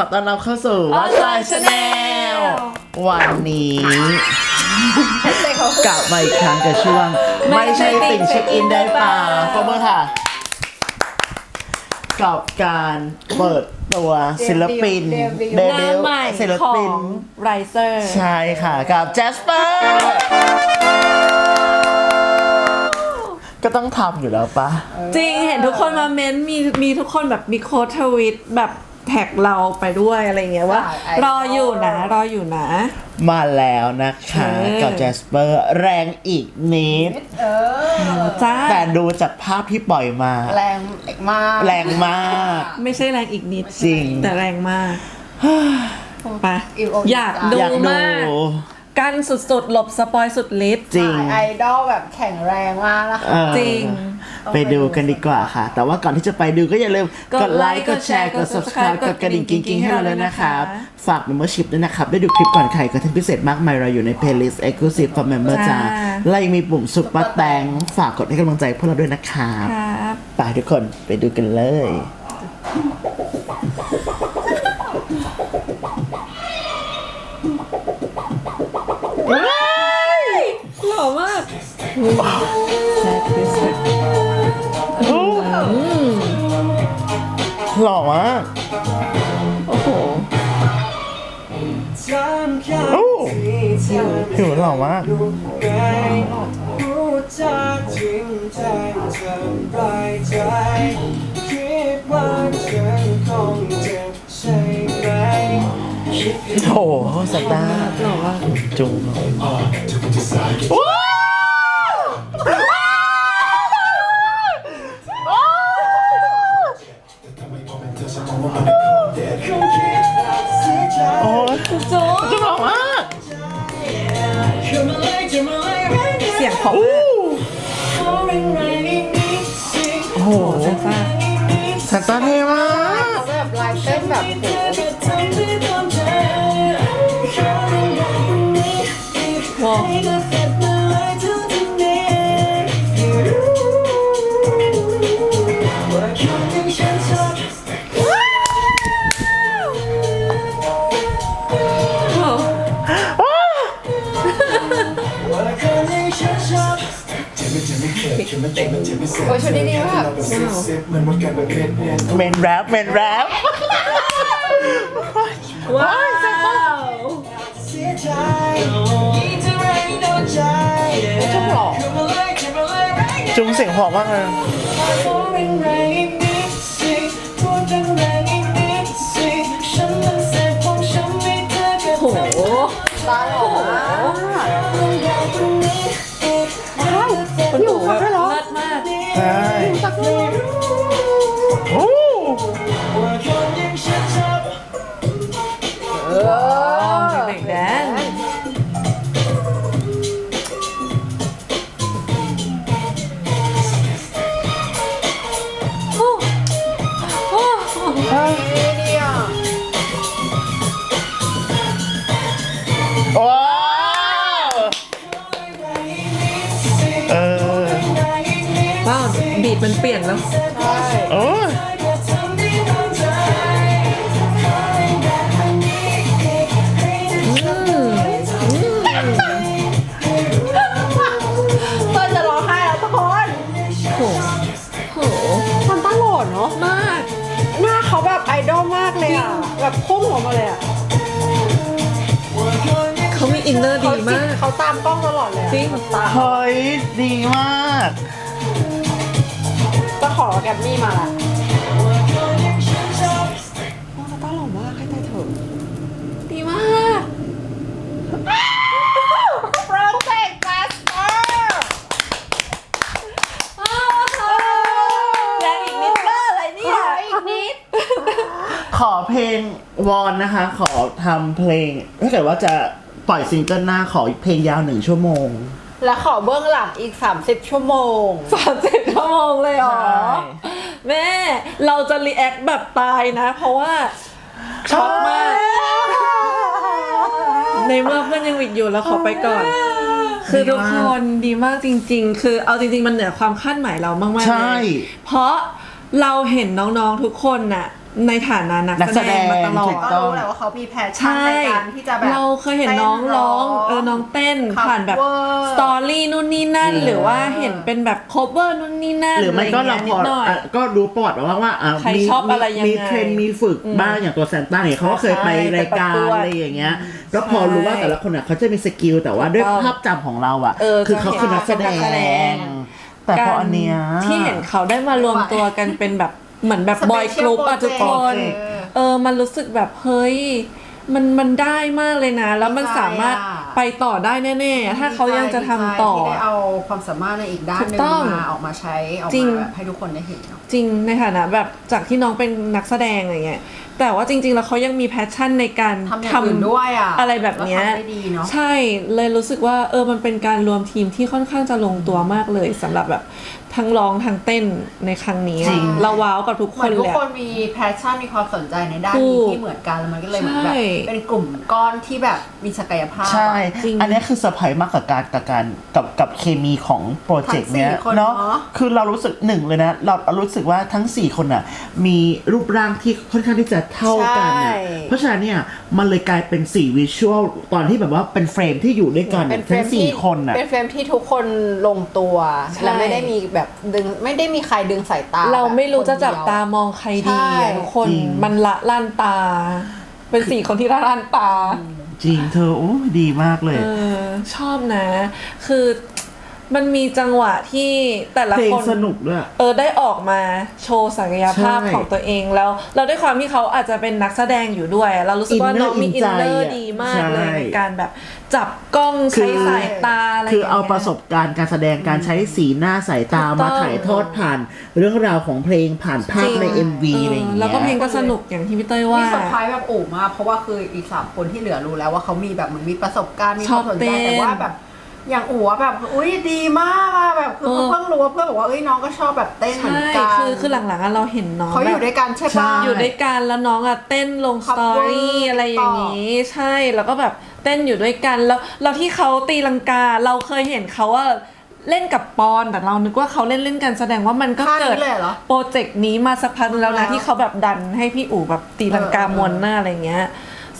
ขอต้อนรับเข้าสู่วัดใจชาแนลวันนี้ กลับมาอีกครั้งกับช่วง ไม่ใช่ติ่งเช็คอินได้เปล่าปรบมือค่ะ กับการเปิดตัวศิลปินเดเดบิบิวต์วต์ใหม่ศิลขอปิน งไรเซอร์ใช่ค่ะ กับแจสเปอร์ก็ต้องทำอยู่แล้วปะ จริงเห็นทุกคนมาเม้นต์มีมีทุกคนแบบมีโค้ดทวิตแบบ แท็กเราไปด้วยอะไรเงี้ยว่า ใช่ รออยู่นะ รออยู่นะ มาแล้วนะคะเออ กับแจสเปอร์แรงอีกนิด เออ จ้าแต่ดูจากภาพที่ปล่อยมา แรงมาก แรงมาก ไม่ใช่แรงอีกนิดจริง แต่แรงมากไปอิ่มอกอยากดูอยากดูมาก กันสุดๆ หลบสปอยสุดฤทธิ์จริง ไอดอลแบบแข็งแรงมากนะคะ เออจริงไปดูกันดีกว่าค่ะ แต่ว่าก่อนที่จะไปดูก็อย่าลืมกกดดไลไลค์ค์กกดดแชแชร์ร์กกดด subscribe กดกระดิ่งกิ๊งๆให้เราเลยนะคะนะคะฝาก membership ด้วยนะครับ ได้ดูคลิปก่อนใครกับท่านพิเศษมากมายเราอยู่ใน playlist exclusive for member จ้าจ้า และยังมีปุ่มซุปเปอร์แตงฝากกดให้กำลังใจพวกเราด้วยนะครับครับไปทุกคนไปดูกันเลย หล่อมากแชร์คริส หล่อมากโอ้โหโอ้ผิวหล่อมากรู้จักจริงใจสบายใจคิดว่าฉันคงเจ็บใช่ไหมโอ้โหสตาร์หล่อจุงโอ้ ยโจ๊กจุงหล่อมากเสียงของอู้โอ้โหเซซ่าสตาร์เท่มากเขาแบบลายเต้นแบบโห เมนแรปเมนแรปว้าวชุดหล่อจุงเสียงหอมมากเลยโหตาหล่อมากคุณหนูแบบเลิศมากใช่ นี่ดีอะว้าวเออ ว่าบีดมันเปลี่ยนแล้ว แบบพุ่งออกมาเลยอะเขามีอินเนอร์เขาดีจิมากกเขาตามกล้องตลอดเลยอะจริง ตาเฮ้ยดีมากจะขอแกรมมี่มาละ นนะคะ ขอทำเพลงถ้าเกิดว่าจะปล่อยซิงเกิลหน้าขออีกเพลงยาวหนึ่งชั่วโมง และขอเบื้องหลังอีก 30 ชั่วโมง สามสิบชั่วโมงเลยเหรอ ใช่ แม่ เราจะรีแอคแบบตายนะ เพราะว่าช็อกมาก ในเมื่อเพื่อนยังวิดอยู่แล้วขอไปก่อน คือทุกคนดีมากจริง ๆ คือเอาจริง ๆ มันเหนือความคาดหมายเรามากๆใช่ เลยเพราะเราเห็นน้องๆทุกคนน่ะ ในฐานะนักนักแสแสดดงงมาตลอถูด กก็รู้แหละว่าเขามีแพชชั่นใช่ ในการที่จะแบบ เราเคยเห็นน้องร้องเออน้องเต้น cover ผ่านแบบสตอรี่นู่นนี่นั่นจริงหรือว่าเห็นเป็นแบบ cover นู่นนี่นั่นหรือไม่ก็เราะพงี้อยนิดหน่อย อะก็รู้ประวัติว่าว่าอะใครมีชอบอะไรยังไงมีเทรนมีฝึกบ้างอย่างตัวแซนต้าเนี่ยเขาก็เคยไปใช่รายการไปประกวดอะไรอย่างเงี้ยแล้วพอรู้ว่าแต่ละคนอะเขาจะมีสกิลแต่ว่าด้วยถูกต้องภาพจำของเราอะ เออคือเขาคือนักแสดจะเห็นนักแสดงงแต่พออันเนี้ย ที่เห็นเขาได้มารวมตัวกันเป็นแบบ เหมือนแบบ Special บอยกรุ๊ปอะทุกคน project เออ มันรู้สึกแบบเฮ้ย มันมันได้มากเลยนะ แล้วมันดีใจสามารถอะไปต่อได้แน่ๆ ถ้าเขายังจะทำต่อ ดีใจที่ได้เอาความสามารถในอีกด้านหนึ่ถูงกต้องมาออกมาใช้ออกจริง มาแบบให้ทุกคนได้เห็นเนาะ จริงในฐานะแบบจากที่น้องเป็นนักแสดงอะไรเงี้ย แต่ว่าจริง ๆ แล้วเขายังมีแพชชั่นในการทำอย่างอื่นด้วยอะอะไรแบบเนี้ยแล้วทำได้ดีเนอะ ใช่เลยรู้สึกว่าเออมันเป็นการรวมทีมที่ค่อนข้างจะลงตัวมากเลยสำหรับแบบทั้งร้องทั้งเต้นในครั้งนี้จริง เราว้าวกับทุกเหคมือนนทุเลกยคนอะมีแพชชั่นมีความสนใจในด้านถูนี้กที่เหมือนกันแล้วมันก็เลยเหมือนแบบใช่ เป็นกลุ่มก้อนที่แบบมีศักยภาพ ใช่ จริงอันนี้คือเซอร์ไพรส์มากกับการกับการกับกับเคมีของโปรเจกต์เนี้ยทั้งสี่คนเนาะเนอะคือเรารู้สึกหนึ่งเลยนะเราเรารู้สึกว่าทั้ง 4 คนอะ มีรูปร่างที่ค่อนข้างที่จะเท่ากันอะใช่เพราะฉะนั้นเนี่ย มันเลยกลายเป็น4วิชวลตอนที่แบบว่าเป็นเฟรมที่อยู่ด้วยกันเป็นเฟรทั้มงที่สี่คนอะ เป็นเฟรมที่ทุกคนลงตัว ใช่ และไม่ได้มีแบบดึงไม่ได้มีใครดึงสายตาเราไม่รู้จะจับแบบคนเดียวตามองใครดีใช่อะทุกคนจริง มันละลั่นตา เป็นสี่คนที่ละลั่นตา จริงเธอโอ้ดีมากเลย เออชอบนะ คือ มันมีจังหวะที่แต่ละเพลงคน สนุกด้วย เออได้ออกมาโชว์ศักยภาพใช่ของตัวเองแล้ว เราด้วยความที่เขาอาจจะเป็นนักแสดงอยู่ด้วย เรารู้สึกว่า Inner น้องมี in อินเนอร์ใจอะดีมากเลยใช่ ในการแบบจับกล้องคืใช้อสายตาอะไรคือเอาย่งงี้ยประสบการณ์การแสดงการใช้สีหน้าสายตาถูกต้มาองถ่ายทอดผ่านเรื่องราวของเพลงผ่านภาพใน MV เอออะไรอย่างเงี้ยแล้วก็เพลงก็สนุกอย่างที่พี่เต้ยว่ามีเซอร์ไพรส์แบบโอ้มากเพราะว่าคืออีกสามคนที่เหลือรู้แล้วว่าเขามีแบบเหมือนมีประสบการณ์มีชคอวาบมสนใจเต้นแต่ว่าแบบ อย่างอู๋อะแบบอุ้ยดีมากอะแบบคือเออ เพิ่งรู้ว่าเพื่อนบอกว่าเอ้ยน้องก็ชอบแบบเต้นเหมือนใช่กันคือคือหลังๆอะเราเห็นน้องเขาอยู่แบบด้วยกันใช่ปะ อยู่ด้วยกันแล้วน้องอะเต้นลงส Cover ตอรี่อะไรอย่างนี้ ใช่แล้วก็แบบเต้นอยู่ด้วยกันแล้วแล้วที่เขาตีลังกาเราเคยเห็นเขาว่าเล่นกับปอนแต่เรานึกว่าเขาเล่นเล่นกันแสดงว่ามันก็ท่าเกิดนี้เลยเหรอโปรเจกต์นี้มาสักพักนึงแล้วนะแล้วที่เขาแบบดันให้พี่อู๋แบบตีลังกาเออเออ มวนหน้าอะไรเงี้ย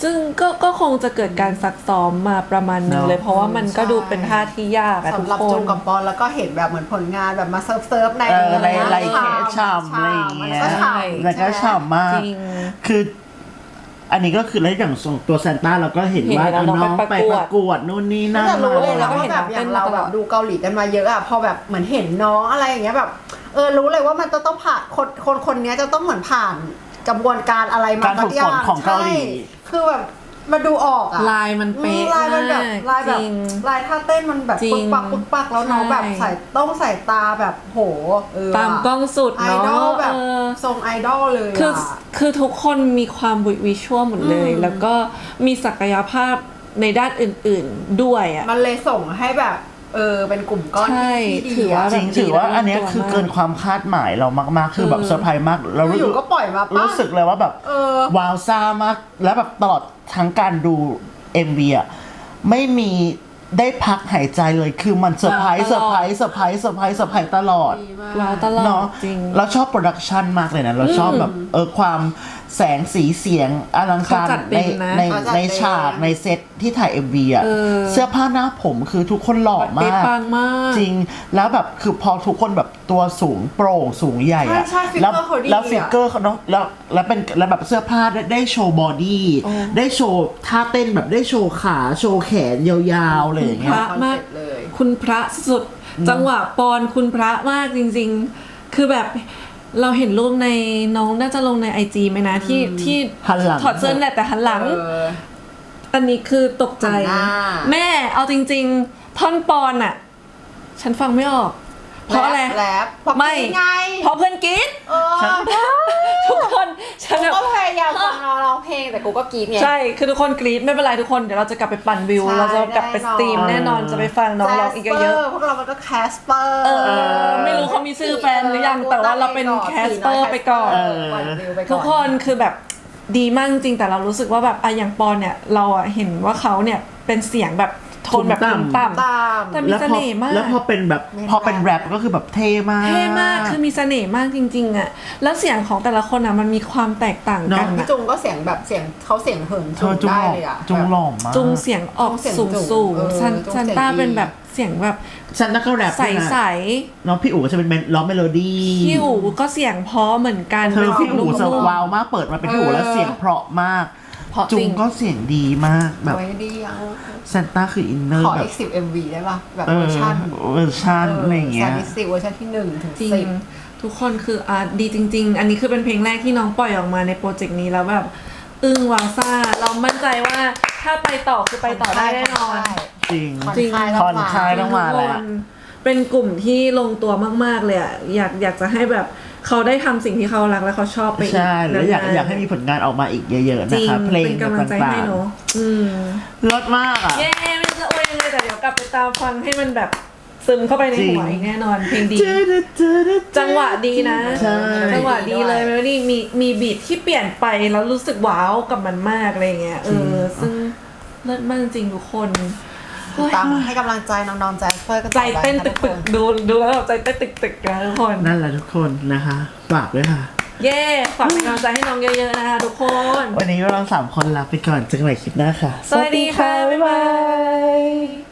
ซึ่งก็ก็คงจะเกิดการซักซ้อมมาประมาณนึงเนอะเลย เพราะว่ามันก็ดูเป็นท่าที่ยากอะทุสำกหรับคจูนกับปอนแล้วก็เห็นแบบเหมือนผลงานแบบมาเซิร์ฟเซิร์ฟในเออในะในฉ่ฉ่ำอะไรอย่างเงี้ยมันก็ฉ่ำแล้วก็ใช่ไหมฉ่ำมาก จริง คือ อันนี้ก็คือแล้วอย่างส่งตัวซานต้าเราก็เห็นเห็นว่าแล้วเอาน้น้อองงไปไปประกวดประกวดนู่นนี่นั่นแต่รู้เลยมานะก็ว่าเห็นแบบน้องอเต้ย่านงเรามาตลอดแบบดูเกาหลีกันมาเยอะอะพอแบบเหมือนเห็นน้องอะไรอย่างเงี้ยแบบ เออรู้เลยว่ามันจะต้องผ่านคนคนคนเนี้ยจะต้องเหมือนผ่าน กระบวนการอะไรมาการฝึกฝนของเกาหลี ใช่คือแบบมาดูออกอะลายมันเป๊ะอืมลายมันแบบมากลายแบบจริง ลายท่าเต้นมันแบบจริงปึ๊กปักปึ๊กปักแล้วน้องแบบใช่ใส่ต้องใส่ตาแบบโหเออตามกล้องสุดไอเนาะดอลแบบเออ ทรงไอดอลเลยคืออะ คือทุกคนมีความวิชวลหมดเลย อืม แล้วก็มีศักยภาพในด้านอื่นๆด้วยอะ มันเลยส่งให้แบบ เออเป็นกลุ่มก้อนใช่ที่ที่ถืดีอว่าอะจริงแบบถือว่าอันเนี้ยดีคือมากเกินความคาดหมายเรามากๆ คือแบบเออเซอร์ไพรส์มากเรารู้อยู่ๆก็ปล่อยมาปะ รู้สึกเลยว่าแบบเออ ว้าวซ่ามาก แล้วแบบตลอดทั้งการดู MV อะไม่มีได้พักหายใจเลยคือมันเซอร์ไพรส์เซอร์ไพรส์เซอร์ไพรส์เซอร์ไพรส์เซอร์ไพรส์ตลอด ดีมาก ว้าวตลอเนาะดจริง เราชอบโปรดักชันมากเลยนะ เราชอบแบบเออความแสงสีเสียงอลังการเขาจัดเต็ในมนะในเขาจัดในเต็ม ฉากในเซตที่ถ่าย MV อะเออ เสื้อผ้าหน้าผมคือทุกคนหล่อเป๊ะมาก ปังมาก จริง แล้วแบบคือพอทุกคนแบบตัวสูงโปร่งสูงใหญ่อะใช่ใช่แล้ว figure เขาดีแล้วอะ ฟิกเกอร์เขาเนาะแล้วแล้วเป็นแล้วแบบเสื้อผ้าได้ได้โชว์บอดี้ได้โชว์ท่าเต้นแบบได้โชว์ขาโชว์แขนยาวๆเลยอย่างเงี้พย ระคอนมากเซ็ปต์เลยคุณพระสุด จังหวะปอนคุณพระมากจริง ๆ คือแบบ เราเห็นรูปในน้องน่าจะลงในไอจีไหมนะที่ที่หันหลังถอดเสื้อแหละแต่หันหลัง เออ อันนี้คือตกใจ หันหน้า แม่เอาจริง ๆ ท่อนปอนอะฉันฟังไม่ออก เพราะอะไร แรปเพราะไม่ไงเพราะเพื่อนกรีดเออทุกคนฉันกูแบบ ก็พยายามฟังน้องร้องเพลงแต่กูก็กรี๊ดไง ใช่ คือทุกคนกรี๊ดไม่เป็นไรทุกคน เดี๋ยวเราจะกลับไปปั่นวิว ใช่เราจะกลับไปสตรีมแน่แน่นนออน น จะไปฟังน้องร้องอีกเยอะพวกเรามันก็แคสเปอร์ๆเออไม่รู้เขามีชื่อแฟนหรือยังแต่ว่าเราเป็นแคสเปอร์ไปก่อนเออปั่นวิวไปก่อนทุกคนคือแบบดีมากจริงแต่เรารู้สึกว่าแบบอะอย่างปอนเนี่ย เราอะเห็นว่าเขาเนี่ยเป็นเสียงแบบ โโทนแบบต่ำต่ำตามแต่มีแล้วเสพอน่ห์มาก แล้วพอเป็นแบบไม่พอเป็นแรแรปปก็คือแบบเท่มาก เท่มาก คือมีเสน่ห์มากจริง ๆอะแล้วเสียงของแต่ละคนอะมันมีความแตกต่างกันเนอะพี่อะจุงก็เสียงแบบเสียงเขาเสียงเหินเธจุองจุงได้หล่อเลยอะจุงหล่อมากจุงเสียงออกเสียงสูงจุสูงงเออซันจุงซันเสียงต้าดีเป็นแบบเสียงแบบฉันนักก็แรปใสด้วยนะใสน้องพี่อู๋จะเป็นเมนร้องเมโลดี้ๆพี่อู๋ก็เสียงเพราะเหมือนกันเธอพี่อู๋เป็นเซอนุ่ร์มวาวมากเปิดมาเป็นพี่อู๋แล้วเสียงเพราะมากๆเพ ราะจุจริงงก็เสียงดีมากแบบไว้ดีอะซานต้าคืออินเนอขร์อแบบอีกสิบ MV ได้ป่ะ แบบเอเวออร์ชันเวอร์ชันอะไรอย่างเงี้ยซาดิสติเวอร์ชันที่หนึ่งถึงจริสิงบ ทุกคนคืออาดีจริง ๆ อันนี้คือเป็นเพลงแรกที่น้องปล่อยออกมาในโปรเจกต์นี้แล้วแบบอึ้งวาวซ่า เรามั่นใจว่าถ้าไปต่อคือไปต่อได้แน่นอน จริงผ่อนจริงคลายแล้วผ่อนคลาย ต้องมาแล้ว ทุกคนเป็นกลุ่มที่ลงตัวมาก ๆ เลยอะอยากอยากจะให้แบบ เขาได้ทำสิ่งที่เขารักและเขาชอบไปอีกใช่แล้วอยากนนๆอยากให้มีผลงานออกมาอีกเยอะๆจนะริงคะเพลงเป็นกำลังใจต่าให้งเนอะอืมๆรสมากอะเย้ไม่รู้จะอวยยังไงแต่เดี๋ยวกลับไปตามฟังให้มันแบบซึมเข้าไปในจริงหัวอีกแน่นอนเพลงดี จังหวะดีนะใช่จังหวะดีเลยเมโลดี้มีมีบีทที่เปลี่ยนไปแล้วรู้สึกว้าวกับมันมากอะไรเงี้ยเออซึ่งเลิศมากจริงทุกคนเฮ้ย ตามให้กำลังใจน้องๆแจ๊สเฟอร์กันใจต่อไปเต้นค่ะตึกทุตึคกดูดูแล้วแบบใจเต้นตึกตึกนะทุกคน นั่นแหละทุกคนนะคะฝากด้วยค่ะ เย้ฝากเป็นกำลังใจให้น้องเยอะๆนะคะทุกคน วันนี้เราสามคนลาไปก่อนเจอกันใหม่คลิปหน้าค่ะ สวัสดีค่ะ บ๊ายบาย